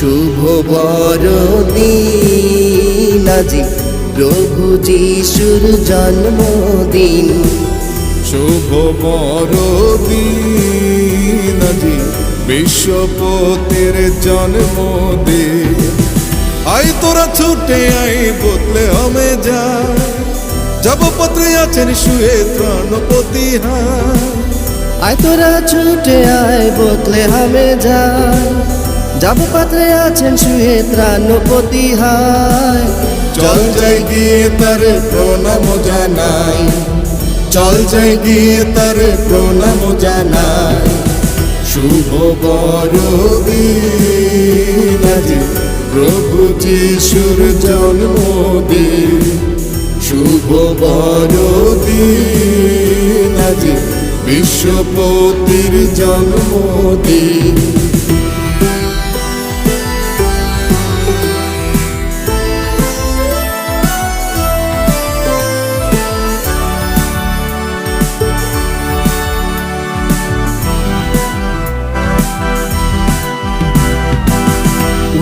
শুভ বড়দিন আজি প্রভু যিশুর জন্মদিন। শুভ বড়দিন আজি বিশ্বপতির জন্মদিন। আই তোরা ছুটে আই বদলে হমে যা। যাব পত্রে আছেন শুয়ে ত্রাণপতি হা আয় তোরা ছুটে আয় বোতলে হামে যায় যাব পাত্রে আছেন শুয়ে ত্রাণপতি হায়। চল যাই গিয়ে তার প্রণাম জানাই। চল যাই গিয়ে তার প্রণাম জানাই। শুভ বড়দিন প্রভু যিশুর জন্মদিন। শুভ বড়দিন বিশ্বপতির জন্মদিন।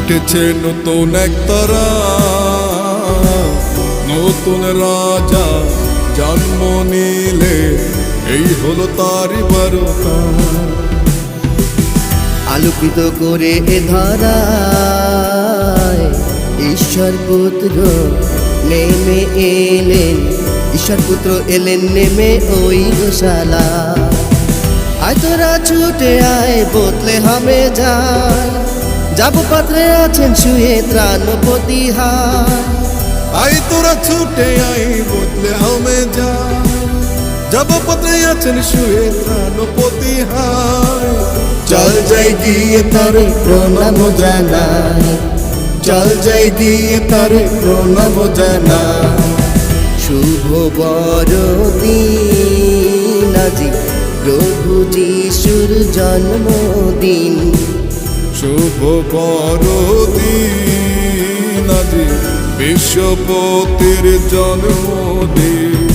উঠেছে নতুন এক তারা। নতুন রাজা জন্ম নিলে এই হলো তারই বারতা আলোকিত করে এ ধরায় ঈশ্বর পুত্র নেমে এলেন। ঈশ্বর পুত্র এলেন নেমে ওই গোশালা আয় তোরা ছুটে আয় বোতলে হামে যায় যাব পাত্রে আছেন শুয়ে ত্রাণপতি হায় আই তোরা ছুটে আই বদলে হমে যা যাব পত্রে আছেন শুয়ে ত্রাণপতি হায় চল যাই গিয়ে তার প্রণাম জানাই। চল যাই গিয়ে তার প্রণাম জানাই। শুভ বড়দিন আজি। প্রভু যিশুর জন্মদিন। শুভ বড়দিন আজি বিশ্বপতির জন্মদিন।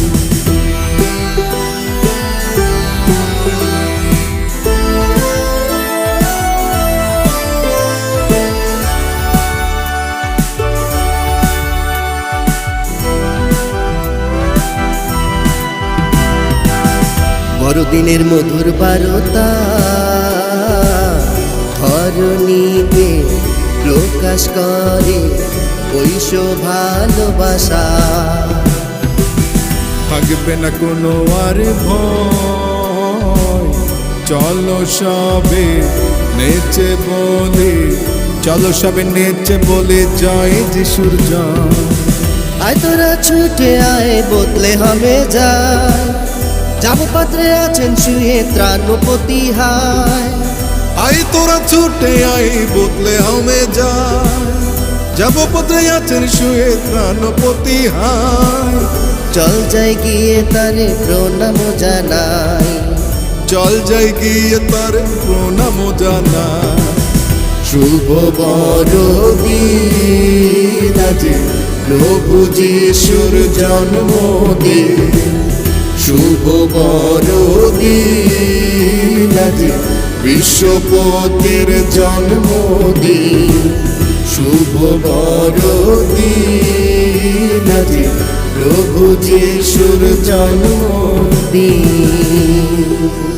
বড়দিনের মধুর বারতা ধরণীতে প্রকাশ করে ঐশ ভালোবাসা। থাকবে না কোনো আর ভয়। চলো সবে নেচে বলে চলো সবে নেচে বলে জয় যিশুর জয় আয় তোরা ছুটে আয় বোতলে হবে যায়। যাব পাত্রে আছেন শুয়ে ত্রাণপতি হায় আই তোরা ছুটে আই বদলে হমে যা। যাব পথে আছেন শুয়ে ত্রাণপতি হায় চল যাই গিয়ে তারে প্রণাম জানাই। চল যাই গিয়ে তার প্রণাম জানা শুভ বড়দিন আজি। প্রভু যিশুর জন্মদিন। শুভ বড়দিন আজি। বিশ্বপতির জন্মদিন শুভ বড়দিন প্রভু যিশুর জন্মদিন। দিন